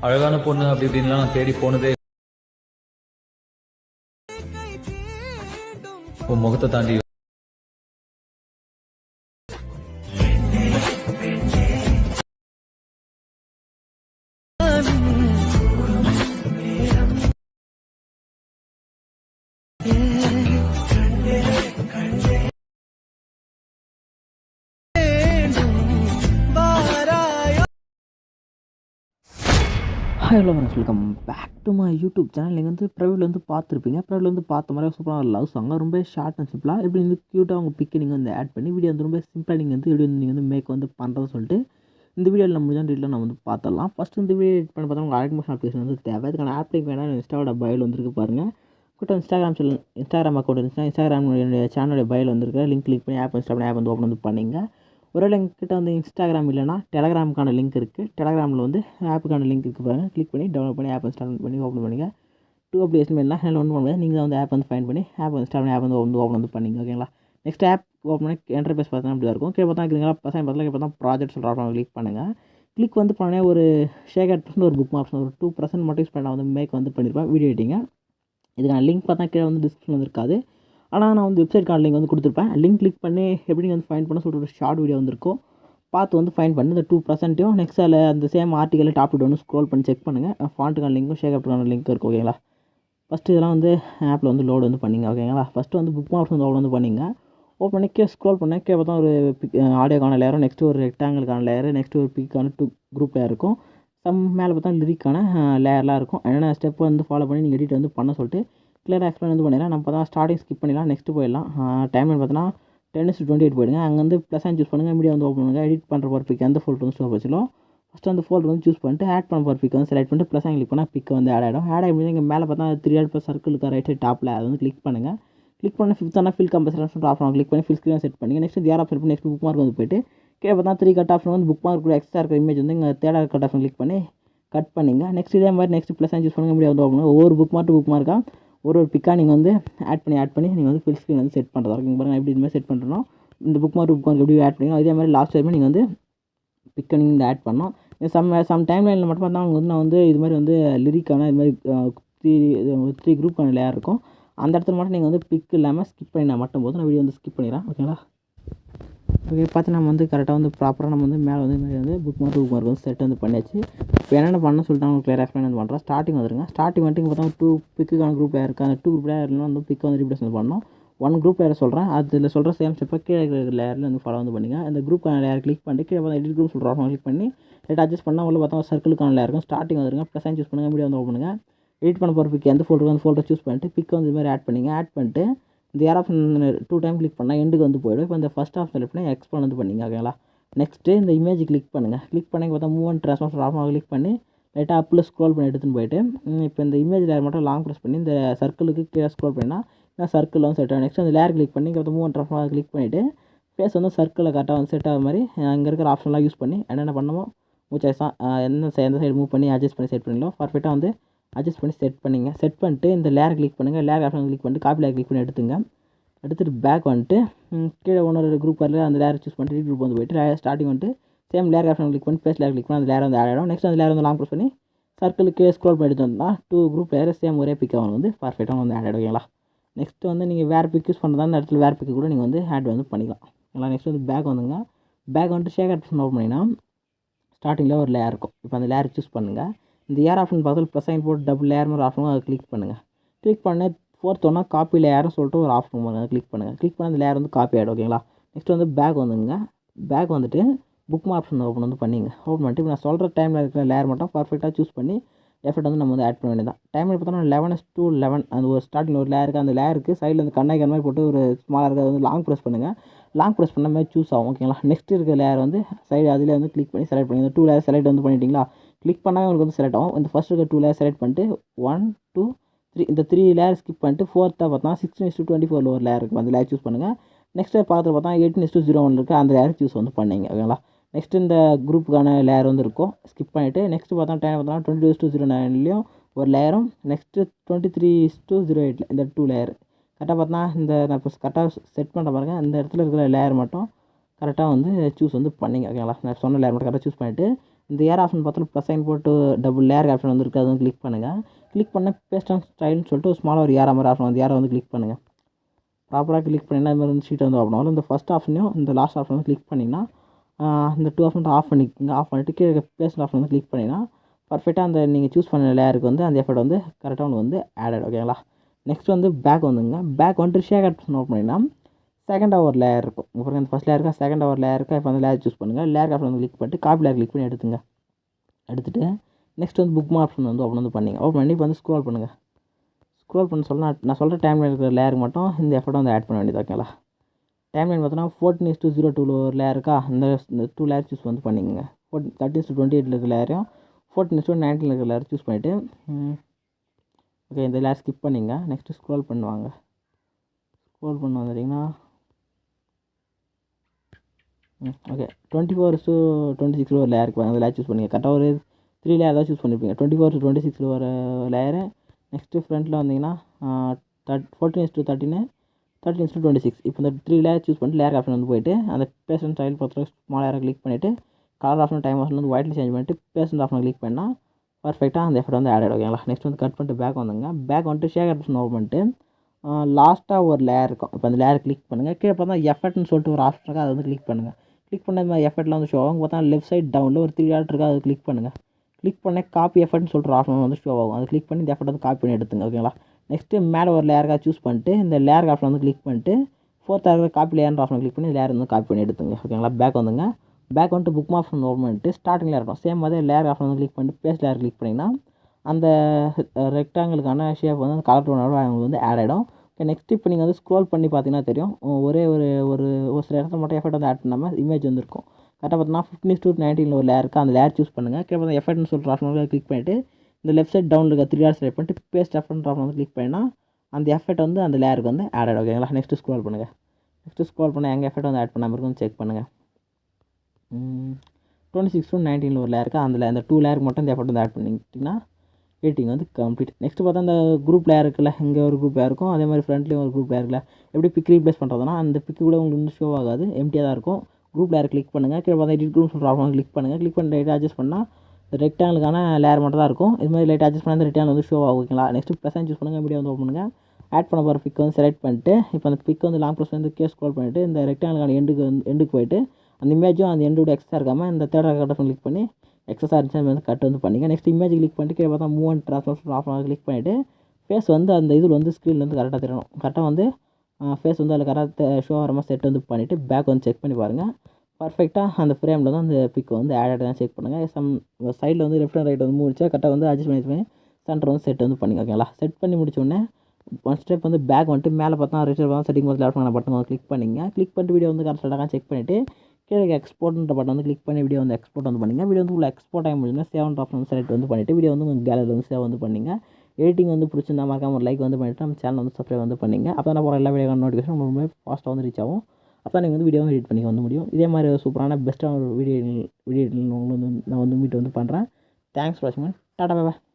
அழகான பொண்ணு அப்படி இப்படின்லாம் நான் தேடி போனதே உன் முகத்தை தாண்டி hi hello friends welcome back to my YouTube channel நீங்கள் வந்து ப்ரைவேட்டில் வந்து பார்த்துருப்பீங்க. ப்ரைவேட்டில் வந்து பார்த்த மாதிரி சூப்பராக லவ் சாங் ரொம்ப ஷார்ட் அண்ட் சிம்பிளாக எப்படி வந்து க்யூட்டாக அவங்க பிக்கை நீங்கள் வந்து ஆட் பண்ணி வீடியோ வந்து ரொம்ப சிம்பிளாக நீங்கள் வந்து வீடியோ வந்து நீங்கள் வந்து மேக் வந்து பண்ணுறது சொல்லிட்டு இந்த வீடியோவில் நம்ம முடிஞ்சால் டீட்டில் நம்ம வந்து பார்த்துடலாம். ஃபஸ்ட் இந்த வீடியோ எடிட் பண்ண பார்த்தா உங்கள் அழகு அப்ளிகேஷன் வந்து தேவை. அதுக்கான ஆப் வேணால் இன்ஸ்டாவோட பயில் வந்துருக்கு பாருங்கள் கிட்ட இன்ஸ்டாகிராம் செல் இன்ஸ்டாகிராம் அக்கௌண்ட் இருந்துச்சுன்னா இன்ஸ்டாகிராம் சேனலோட பயில் வந்துருக்கு லிங்க் கிளிக் பண்ணி ஆப் இன்ஸ்டா ஆப் வந்து ஓப்பன் வந்து பண்ணிங்க. ஒருவேளை எங்ககிட்ட வந்து இன்ஸ்டாகிராம் இல்லைனா டெலகிராமுக்கான லிங்க் இருக்குது டெலகிராமில் வந்து ஆப்புக்கான லிங்க் இருக்குது பாருங்கள் கிளிக் பண்ணி டவுன்லோட் பண்ணி ஆப் இன்ஸ்டால் பண்ணி ஓப்பன் பண்ணிங்க. டூ அப்ளிகேஷன் வேணும்னா ஹேண்டில் ஒன்று பண்ணும்போது நீங்கள் வந்து ஆப் வந்து ஃபைன் பண்ணி ஆப் இன்ஸ்டால் பண்ணி ஆப் வந்து வந்து ஓப்பன் வந்து பண்ணிங்க ஓகேங்களா நெக்ஸ்ட் ஆப் ஓப்பன் பண்ணி என்டர்பேஸ் பார்த்தா அப்படி தான் இருக்கும். கீழே பார்த்தா இருக்குங்களா பசங்க பார்த்தா கீழே பார்த்தா ப்ராஜெக்ட் சொல்கிற கிளிக் பண்ணுங்கள் கிளிக் வந்து பண்ணே ஒரு ஷேக் பர்சன்ட் ஒரு புக் ஆப்ஷன் ஒரு டூ பர்சன்ட் மட்டும் யூஸ் பண்ண வந்து மேக் வந்து பண்ணியிருப்பேன் வீடியோ எடிட்டிங்க இதுக்கான லிங்க் பார்த்தா கீழே வந்து டிஸ்கிரிப்ஷன் வந்து இருக்காது. ஆனால் நான் வந்து வெப்சைட் கார்டு லிங்க் வந்து கொடுத்துருப்பேன். லிங்க் கிளிக் பண்ணி எப்படி நீங்கள் வந்து ஃபைன் பண்ண சொல்லிட்டு ஒரு ஷார்ட் வீடியோ வந்திருக்கும். பார்த்து வந்து ஃபைன் பண்ணி. இந்த டூ பர்சன்ட்டையும் நெக்ஸ்ட் அதில் அந்த சேம் ஆர்டிக்கலில் டாப் டவுன் வந்து ஸ்க்ரோல் பண்ணி செக் பண்ணுங்கள் ஃபாண்ட்டுக்கான லிங்க்கும் ஷேக் அப்டுக்கான லிங்க் இருக்கும் ஓகேங்களா ஃபஸ்ட்டு இதெல்லாம் வந்து ஆப்பில் வந்து லோடு வந்து பண்ணிங்க ஓகேங்களா ஃபஸ்ட்டு வந்து புக் மார்க்ஸ் வந்து லோடு வந்து பண்ணிங்க. ஓப்பன் பண்ணி கே ஸ்க்ரோல் பண்ணேன் கே பார்த்தா ஒரு பிக் ஆடியோக்கான லேயரும் நெக்ஸ்ட்டு ஒரு ரெக்டாங்கிளுக்கான லேயர் நெக்ஸ்ட்டு ஒரு பிக்கான டூ குரூப் லேயர் இருக்கும். சம் மேலே பார்த்தா லிரிக்கான லேயர்லாம் இருக்கும். என்னென்ன ஸ்டெப் வந்து ஃபாலோ பண்ணி நீங்கள் எடிட் வந்து பண்ண சொல்லிட்டு கிளியராக எக்ஸ்பிளைன் வந்து பண்ணிடலாம். நம்ம பார்த்தா ஸ்டார்டிங் ஸ்கிப் பண்ணிடலாம். நெக்ஸ்ட் போயிடலாம். டைம் பார்த்தோன்னா டென் டு டுவெண்ட்டி எயிட் போயிடுங்க. அங்கே வந்து ப்ளஸ் அண்ட் சூஸ் பண்ணுங்கள் மீடியா வந்து ஓப்பன் பண்ணுங்கள் எடிட் பண்ணுற ஒரு பிக் எந்த ஃபோல்டர் வந்து ஸ்டோர் வச்சிலும் ஃபஸ்ட்டு அந்த ஃபோல்டர் வந்து சூஸ் பண்ணிட்டு ஆட் பண்ண போகிற பிக் வந்து செலக்ட் பண்ணிட்டு ப்ளஸ் கிளிக் பண்ணால் பிக் வந்து ஆட் ஆகிடும் ஆட் ஆகி இங்கே மேலே பார்த்தா த்ரீ ஆட் ப்ளஸ் சர்க்கிளுக்கு ரைட் சைட் டாப்பில் அதை வந்து கிளிக் பண்ணுங்கள் கிளிக் பண்ண ஃபிஃப்த் ஆனால் ஃபில் கம்பல்சரி சொல்லிட்டு ஆஃப் கிளிக் பண்ணி ஃபில் ஸ்க்ரீன் செட் பண்ணி நெக்ஸ்ட் யார் ஆப்ஷன் பண்ணி நெக்ஸ்ட் புக் மார்க் வந்து போயிட்டு கீழே பார்த்தா த்ரீ கட் ஆப்ஷன் வந்து புக் மார்க் கூட எக்ஸ்ட்ரா இருக்கிற இமேஜ் வந்து இங்கே தேர்ட் கட் ஆப்ஷன் கிளிக் பண்ணி கட் பண்ணிங்க. நெக்ஸ்ட் இதே மாதிரி நெக்ஸ்ட் ப்ளஸ் சூஸ் பண்ணுங்க. மீடியா வந்து ஓப்பன் ஒவ்வொரு புக் மார்க் புக் மார்க்காக ஒரு ஒரு பிக்காக நீங்கள் வந்து ஆட் பண்ணி ஆட் பண்ணி நீங்கள் வந்து ஃபில் ஸ்க்ரீன் வந்து செட் பண்ணுறதா இருக்கும். பாருங்கள் எப்படி இது மாதிரி செட் பண்ணுறோம் இந்த புக் மார்க் புக் மார்க் எப்படி ஆட் பண்ணிக்கணும் அதே மாதிரி லாஸ்ட் டைம் நீங்கள் வந்து பிக்கை நீங்கள் ஆட் பண்ணோம் சம் சம் டைம் லைனில் மட்டும் பார்த்தா அவங்க வந்து நான் வந்து இது மாதிரி வந்து லிரிக்கான இது மாதிரி த்ரீ த்ரீ குரூப்பான லேயர் இருக்கும். அந்த இடத்துல மட்டும் நீங்கள் வந்து பிக் இல்லாமல் ஸ்கிப் பண்ணி நான் மட்டும் போது நான் வீடியோ வந்து ஸ்கிப் பண்ணிடுறேன். ஓகேங்களா ஓகே பார்த்து நம்ம வந்து கரெக்டாக வந்து ப்ராப்பராக நம்ம வந்து மேலே வந்து இது மாதிரி வந்து புக் மார்க் புக் மார்க் வந்து செட் வந்து பண்ணியாச்சு. இப்போ என்னென்ன பண்ண சொல்லிட்டு அவங்க கிளியர் எக்ஸ்பிளைன் வந்து பண்ணுறோம் ஸ்டார்டிங் வந்துருங்க. ஸ்டார்டிங் வந்துட்டு இங்கே பார்த்தா டூ பிக்குக்கான குரூப் இருக்குது அந்த டூ குரூப் லேயர்லாம் வந்து பிக் வந்து ரீப்ளேஸ் வந்து பண்ணணும். ஒன் குரூப் லேயர் சொல்கிறேன் அதில் சொல்கிற சேம் ஸ்டெப்பை கீழே இருக்கிற லேயரில் வந்து ஃபாலோ வந்து பண்ணிங்க. அந்த குரூப்பான லேயர் கிளிக் பண்ணிட்டு கீழே பார்த்தா எடிட் குரூப் சொல்கிறோம் கிளிக் பண்ணி லைட் அட்ஜஸ்ட் பண்ணால் உள்ள பார்த்தா சர்க்கிளுக்கான லேயர் இருக்கும். ஸ்டார்டிங் வந்துருங்க. ப்ளஸ் சூஸ் பண்ணுங்கள் மீடியா வந்து ஓப்பன் பண்ணுங்கள் எடிட் பண்ண போகிற பிக் எந்த ஃபோட்டோ அந்த ஃபோல்டர் சூஸ் பண்ணிட்டு பிக் வந்து இது மாதிரி ஆட் பண்ணிங்க. ஆட் பண்ணிட்டு இந்த air option two time click பண்ணால் எண்டுக்கு வந்து போயிடும். இப்போ இந்த ஃபஸ்ட் ஆப்ஷன் செலக்ட் பண்ணி எக்ஸ்போன் வந்து பண்ணிங்க ஓகேங்களா? நெக்ஸ்ட்டு இந்த இமேஜ் கிளிக் பண்ணுங்கள் கிளிக் பண்ணி பார்த்தா move and transform off click பண்ணி லைட்டாக அப்பில் ஸ்க்ரோல் பண்ணி எடுத்துன்னு போயிட்டு இப்போ இந்த இமேஜ் லேயர் மட்டும் லாங் ப்ரெஸ் பண்ணி இந்த சர்க்கிளுக்கு கீழே ஸ்க்ரோல் பண்ணினா நான் சர்க்கிள் வந்து செட் ஆகும். நெக்ஸ்ட் அந்த லேயர் கிளிக் பண்ணி இங்கே மூவ் அண்ட் ட்ரான்ஸ்ஃபார் கிளிக் பண்ணிவிட்டு ஃபேஸ் வந்து சர்க்கிளில் கரெக்டாக வந்து செட் ஆகிற மாதிரி அங்கே இருக்கிற ஆப்ஷன்லாம் யூஸ் பண்ணி என்னென்ன பண்ணமோ மூச்சாய்ஸாக எந்த எந்த சைடு மூவ் பண்ணி அட்ஜஸ்ட் பண்ணி செட் பண்ணிடலாம். பர்ஃபெக்டாக வந்து அட்ஜஸ்ட் பண்ணி செட் பண்ணிங்க. செட் பண்ணிட்டு இந்த லேயர் கிளிக் பண்ணுங்கள் லேயர் ஆப்ஷன் கிளிக் பண்ணிட்டு காப்பி லேயர் கிளிக் பண்ணி எடுத்துங்க. எடுத்துகிட்டு பேக் வந்துட்டு கீழே ஒன்று குரூப் வரல அந்த லேயர் சூஸ் பண்ணிட்டு குரூப் வந்து போயிட்டு ஸ்டார்டிங் வந்துட்டு சேம் லேயர் ஆப்ஷன் கிளிக் பண்ணி பேஸ் லேயர் கிளிக் பண்ணி அந்த லேயர் வந்து ஆட் ஆகிடும் நெக்ஸ்ட் அந்த லேயர் வந்து லாங் ப்ரெஸ் பண்ணி சர்க்கிளுக்கு ஸ்க்ரோல் பண்ணி எடுத்து வந்தால் டூ குரூப் லேயர் சேம் ஒரே பிக்காக வந்து பர்ஃபெக்டாக வந்து ஆட் ஆகிடுவீங்களா நெக்ஸ்ட் வந்து நீங்கள் வேறு பிக் யூஸ் பண்ணுறதா அந்த இடத்துல வேறு பிக்கு கூட நீங்கள் வந்து ஆட் வந்து பண்ணிக்கலாம். ஓகேங்களா நெக்ஸ்ட் வந்து பேக் வந்துங்க. பேக் வந்துட்டு ஷேக் ஆப்ஷன் ஓப்பன் பண்ணிங்கன்னா ஸ்டார்டிங்கில் ஒரு லேயர் இருக்கும். இப்போ அந்த லேயர் சூஸ் பண்ணுங்கள் இந்த ஏர் ஆப்ஷன் பார்த்து ப்ளஸ் சைன் போட்டு டபுள் லேயர் மாதிரி ஆப்ஷனும் அதை கிளிக் பண்ணுங்கள் கிளிக் பண்ண ஃபோர்த் ஒன்றா காப்பி லேயர்னு சொல்லிட்டு ஒரு ஆப்ஷன் பண்ணுங்கள் கிளிக் பண்ணுங்கள் கிளிக் பண்ண அந்த லேயர் வந்து காப்பி ஆகிடும் ஓகேங்களா நெக்ஸ்ட் வந்து பேக் வந்துங்க. பேக் வந்துட்டு புக் ஆப்ஷன் ஓப்பன் வந்து பண்ணிங்க. ஓப்பன் பண்ணிட்டு இப்போ நான் சொல்கிற டைமில் இருக்கிற லேயர் மட்டும் பர்ஃபெக்டாக சூஸ் பண்ணி எஃபர்ட் வந்து நம்ம வந்து ஆட் பண்ண வேண்டியதான் டைம் பார்த்தோம்னா லெவன் எஸ் டூ லெவன் அந்த ஒரு ஸ்டார்டிங் ஒரு லேயருக்கு அந்த லேயருக்கு சைடில் அந்த கண்ணாய்க்கிற மாதிரி போட்டு ஒரு ஸ்மாலாக இருக்கிறது வந்து லாங் ப்ரெஸ் பண்ணுங்கள் லாங் ப்ரெஸ் பண்ண மாதிரி சூஸ் ஆகும் ஓகேங்களா நெக்ஸ்ட் இருக்க லேயர் வந்து சைடு அதில் வந்து கிளிக் பண்ணி செலக்ட் பண்ணி இந்த டூ லேயர் செலக்ட் வந்து பண்ணிட்டீங்களா? கிளிக் பண்ணால் உங்களுக்கு வந்து செலக்ட் ஆகும். இந்த ஃபஸ்ட் இருக்க டூ லேயர் செலக்ட் பண்ணிட்டு ஒன் டூ த்ரீ இந்த த்ரீ லேயர் ஸ்கிப் பண்ணிட்டு ஃபோர்த்தாக பார்த்தா sixteen is to twenty four ஒரு லேயர் இருக்கும் அந்த லேயர் சூஸ் பண்ணுங்கள் நெக்ஸ்ட் பார்த்து பார்த்தா eighteen is to zero one இருக்குது அந்த லேயர் சூஸ் வந்து பண்ணிங்க ஓகேங்களா நெக்ஸ்ட் இந்த குரூப்புக்கான லேயர் வந்து இருக்கும். ஸ்கிப் பண்ணிவிட்டு நெக்ஸ்ட் பார்த்தா டைம் பார்த்தா டுவெண்ட்டி டூ ஜீரோ நைன்லேயும் ஒரு லேயரும் next twenty three to zero எயிட்டில் இந்த டூ லேயர் கரெக்டாக பார்த்தா இந்த நான் இப்போ கரெக்டாக செட் பண்ணுற பாருங்க இந்த இடத்துல இருக்கிற லேயர் மட்டும் கரெக்டாக வந்து சூஸ் வந்து பண்ணிங்க ஓகேங்களா நான் சொன்ன லேயர் மட்டும் கரெக்டாக சூஸ் பண்ணிவிட்டு இந்த ஏர் ஆப்ஷன் பார்த்தாலும் ப்ளஸ் சைன் போட்டு டபுள் லேயர் ஆப்ஷன் வந்து இருக்குது அது வந்து கிளிக் பண்ணுங்கள் கிளிக் பண்ண பேஸ்ட் ஆன் ஸ்டைல்னு சொல்லிட்டு ஒரு ஸ்மாலாக ஒரு ஏற மாதிரி ஆப்ஷன் வந்து ஏரை வந்து கிளிக் பண்ணுங்கள் ப்ராப்பராக கிளிக் பண்ணிங்கன்னா இந்த மாதிரி வந்து ஷீட் வந்து ஓப்பன் இந்த ஃபஸ்ட் ஆப்ஷனையும் இந்த லாஸ்ட் ஆப்ஷன் வந்து கிளிக் பண்ணிங்கன்னா இந்த டூ ஆப்ஷன் ஆஃப் பண்ணிக்கோங்க ஆஃப் பண்ணிவிட்டு கீழே பேஸ்ட் ஆப்ஷன் வந்து கிளிக் பண்ணிங்கன்னா பர்ஃபெக்டாக அந்த நீங்கள் சூஸ் பண்ண லேயருக்கு வந்து அந்த எஃபர்ட் வந்து கரெக்டாக வந்து ஆடட் ஓகேங்களா நெக்ஸ்ட் வந்து பேக் வந்துங்க. பேக் வந்துட்டு ஷேக் ஆப்ஷன் ஓப்பன் பண்ணிங்கன்னா செகண்ட் ஹவர் லேயர் இருக்கும். அப்புறம் இந்த ஃபஸ்ட் லேயர் இருக்கா? செகண்ட் ஹவர் லேயர் இருக்கா? இப்போ வந்து லேயர் சூஸ் பண்ணுங்கள் லேயர் ஆப்ஷன் வந்து கிளிக் பண்ணிட்டு காப்பி லேயர் கிளிக் பண்ணி எடுத்துங்க. எடுத்துட்டு நெக்ஸ்ட் வந்து புக் ஆப்ஷன் வந்து ஓப்பன் வந்து பண்ணிங்க. ஓப்பன் பண்ணி இப்போ வந்து ஸ்க்ரோல் பண்ணுங்கள் ஸ்க்ரோல் பண்ண சொல்ல நான் சொல்கிற டைமில் இருக்கிற லேயருக்கு மட்டும் இந்த எஃபர்ட்டை வந்து ஆட் பண்ண வேண்டியது ஓகேங்களா டைம் லைன் பார்த்தோன்னா fourteen is to zero two ஒரு லேயர் இருக்கா? அந்த டூ லேயர் சூஸ் வந்து பண்ணிக்கோங்க. ஃபோர்ட் தேர்ட்டின் டூ டுவெண்ட்டி எயிட்டில் இருக்கிற லேயரையும் ஃபோர்டீன் டூ நைன்டீன் இருக்கிற லேயர் சூஸ் பண்ணிவிட்டு ஓகே இந்த லேயர் ஸ்கிப் பண்ணிங்க. நெக்ஸ்ட்டு ஸ்க்ரோல் பண்ணுவாங்க. ஸ்க்ரோல் பண்ண வந்துட்டிங்கன்னா okay twenty four to twenty சிக்ஸில் ஒரு லேயருக்கு அந்த லேயர் சூஸ் பண்ணிங்க. கரெக்டாக ஒரு த்ரீ லேயர் தான் சூஸ் பண்ணியிருப்பீங்க டுவெண்ட்டி ஃபோர் டு டுவெண்ட்டி சிக்ஸில் ஒரு லேயரு நெக்ஸ்ட்டு ஃப்ரண்ட்டில் வந்தீங்கன்னா தேர்ட் ஃபோர்டீன் இஸ் டூ தேர்ட்டின்னு தேர்ட்டின் இஸ் டுவெண்ட்டி சிக்ஸ் இப்போ இந்த த்ரீ லேயர் சூஸ் பண்ணிட்டு லேயர் ஆப்ஷன் வந்து போயிட்டு அந்த பேஷன் ஸ்டைல் பொறுத்த ஸ்மால் லேயரை கிளிக் பண்ணிவிட்டு கலர் ஆப்ஷன் டைம் ஆப்ஷன் வந்து ஒயிட்டில் சேஞ்ச் பண்ணிட்டு பேசன் ஆப்ஷன் கிளிக் பண்ணால் பர்ஃபெக்டாக அந்த எஃபர்ட் வந்து ஆட் ஓகேங்களா? நெக்ஸ்ட் வந்து கட் பண்ணிட்டு பேக் வந்துங்க. பேக் வந்துட்டு ஷேர் ஆப்ஷன் ஓப்பன் பண்ணிட்டு லாஸ்ட்டாக ஒரு லேயர் இருக்கும். இப்போ அந்த லேயர் கிளிக் பண்ணுங்கள் கீழே பார்த்தா எஃபர்ட்னு சொல்லிட்டு ஒரு ஆப்ஷன் இருக்கா? அதை வந்து கிளிக் பண்ணுங்கள் கிளிக் பண்ண மாதிரி எஃபர்ட்லாம் வந்து ஷோ ஆகும். பார்த்தா லெஃப்ட் சைட் டவுனில் ஒரு த்ரீ டாட் இருக்குது அதை கிளிக் பண்ணுங்கள் கிளிக் பண்ண காப்பி எஃபர்ட்னு சொல்லிட்டு ஒரு ஆப்ஷன் வந்து ஷோ ஆகும். அதை கிளிக் பண்ணி இந்த எஃபர்ட் வந்து காப்பி பண்ணி எடுத்துங்க. ஓகேங்களா? நெக்ஸ்ட்டு மேலே ஒரு லேயருக்காக சூஸ் பண்ணிட்டு இந்த லேயர் ஆப்ஷன் வந்து கிளிக் பண்ணிட்டு ஃபோர்த் இருக்கிற காப்பி லேயர் ஆப்ஷன் கிளிக் பண்ணி லேயர் வந்து காப்பி பண்ணி எடுத்துங்க. ஓகேங்களா? பேக் வந்துங்க. பேக் வந்துட்டு புக் மார்க் ஓப்பன் பண்ணிட்டு ஸ்டார்டிங்கில் இருக்கும். சேம் அதே லேயர் ஆப்ஷன் வந்து கிளிக் பண்ணிட்டு பேஸ்ட் லேயர் கிளிக் பண்ணிங்கன்னா அந்த ரெக்டாங்கிளுக்கான ஷேப் வந்து கலர் டோனோட அவங்களுக்கு வந்து ஆட் ஆகிடும் ஓகே நெக்ஸ்ட் இப்போ நீங்கள் வந்து ஸ்க்ரோல் பண்ணி பார்த்தீங்கன்னா தெரியும். ஒரே ஒரு ஒரு ஒரு சில இடத்துல மட்டும் எஃபெக்ட் வந்து ஆட் பண்ணாமல் இமேஜ் வந்துருக்கும். கரெக்டாக பார்த்தீங்கன்னா ஃபிஃப்டின் டூ நைன்டீனில் ஒரு லேயர் இருக்குது அந்த லேயர் சூஸ் பண்ணுங்கள் கீழே பார்த்தா எஃபெக்ட்னு சொல்கிற ஆப்ஷன் கிளிக் பண்ணிவிட்டு இந்த லெஃப்ட் சைட் டவுனில் இருக்க த்ரீ டாட் செலக்ட் பண்ணிட்டு பேஸ்ட் எஃபெக்ட் ஆப்ஷன் வந்து கிளிக் பண்ணினா அந்த எஃபெக்ட் வந்து அந்த லேயருக்கு வந்து ஆட் ஆகிடும் ஓகேங்களா நெக்ஸ்ட்டு ஸ்க்ரோல் பண்ணுங்கள் நெக்ஸ்ட்டு ஸ்க்ரோல் பண்ணால் எங்கள் எஃபெக்ட் வந்து ஆட் பண்ணாமல் இருக்குன்னு செக் பண்ணுங்கள் டுவெண்ட்டி சிக்ஸ் டூ நைன்டீனில் ஒரு லேயருக்கு அந்த அந்த டூ லேயருக்கு மட்டும் இந்த எஃபர்ட் வந்து ஆட் பண்ணிக்கிட்டிங்கன்னா எடிட்டிங் வந்து கம்ப்ளீட் நெக்ஸ்ட் பார்த்தா அந்த குரூப் லேயர் இருக்குல்ல இங்கே ஒரு குரூப் லேயர் இருக்கும். அதே மாதிரி ஃப்ரண்ட்லேயும் ஒரு குரூப் லேயர் இருக்குல்ல. எப்படி பிக் ரீப்ளேஸ் பண்ணுறதுனா அந்த பிக்கு கூட உங்களுக்கு வந்து ஷோ ஆகாது. எம்டியாக தான் இருக்கும். குரூப் லேயர் கிளிக் பண்ணுங்கள் கீழே பார்த்தா எடிட் குரூப் சொல்கிற ஆப்ஷன் கிளிக் பண்ணுங்கள் கிளிக் பண்ணி லைட்டாக அட்ஜஸ்ட் பண்ணால் ரெக்டாங்கிளுக்கான லேயர் மட்டும் தான் இருக்கும். இது மாதிரி லைட் அட்ஜஸ்ட் பண்ணால் அந்த ரெக்டாங்கிள் வந்து ஷோ ஆகும் ஓகேங்களா நெக்ஸ்ட் ப்ளஸ் சூஸ் பண்ணுங்கள் மீடியா வந்து ஓப்பன் பண்ணுங்கள் ஆட் பண்ண போகிற பிக் வந்து செலக்ட் பண்ணிட்டு இப்போ அந்த பிக் வந்து லாங் ப்ரெஸ் வந்து கேஸ் ஸ்க்ரோல் பண்ணிவிட்டு இந்த ரெக்டாங்கிளான எண்டுக்கு வந்து எண்டுக்கு போயிட்டு அந்த இமேஜும் அந்த எண்டோட எக்ஸ்ட்ரா இருக்காமல் இந்த தேர்ட் கட்டை கிளிக் பண்ணி எக்ஸஸாக இருந்துச்சு அது வந்து கட் வந்து பண்ணிங்க நெக்ஸ்ட் இமேஜ் கிளிக் பண்ணிட்டு கீழே பார்த்தா move and transfer off click பண்ணிவிட்டு ஃபேஸ் வந்து அந்த இதில் வந்து ஸ்க்ரீனில் வந்து கரெக்டாக தெரியணும். கரெக்டாக வந்து ஃபேஸ் வந்து அதில் கரெக்டாக ஷோ ஆகிற மாதிரி செட் வந்து பண்ணிவிட்டு பேக் வந்து செக் பண்ணி பாருங்கள் பர்ஃபெக்டாக அந்த ஃப்ரேமில் தான் அந்த பிக் வந்து ஆட் தான் செக் பண்ணுங்கள் சம் சைடில் வந்து லெஃப்ட் அண்ட் ரைட் வந்து முடிச்சா கரெக்டாக வந்து அட்ஜஸ்ட் பண்ணி பண்ணி சென்டர் வந்து செட் வந்து பண்ணிங்க ஓகேங்களா? செட் பண்ணி முடிச்ச உடனே ஒன் ஸ்டெப் வந்து பேக் வந்துட்டு மேலே பார்த்தா ரிட்டர் பார்த்தா செட்டிங் பார்த்து லேஃப்ட் பட்டன் வந்து கிளிக் பண்ணிங்க. கிளிக் பண்ணிட்டு வீடியோ வந்து கரெக்டாக செக் பண்ணிவிட்டு கீழே எக்ஸ்போர்ட்ன்ற பட்டன் வந்து கிளிக் பண்ணி வீடியோ வந்து எக்ஸ்போர்ட் வந்து பண்ணிங்க. வீடியோ வந்து உள்ள எக்ஸ்போர்ட் ஆகி முடிஞ்சுன்னா சேவன் ஆஃப் வந்து செலக்ட் வந்து பண்ணிவிட்டு வீடியோ வந்து உங்கள் கேலரி வந்து சேவ் வந்து பண்ணிங்க. எடிட்டிங் வந்து பிடிச்சிருந்தா மறக்காம ஒரு லைக் வந்து பண்ணிவிட்டு நம்ம சேனல் வந்து சப்ஸ்கிரைப் வந்து பண்ணிங்க. அப்போ தான் போகிற எல்லா வீடியோ நோட்டிஃபிகேஷன் உங்களுக்கு ரொம்ப ஃபாஸ்ட்டாக வந்து ரீச் ஆகும். அப்போ நீங்கள் வந்து வீடியோவும் எடிட் பண்ணிக்க வந்து முடியும். இதே மாதிரி ஒரு சூப்பரான பெஸ்ட்டான ஒரு வீடியோ வீடியோ உங்களுக்கு வந்து நான் வந்து மீட் வந்து பண்ணுறேன் தேங்க்ஸ் ஃபார் வாட்சிங் டாடா பாய்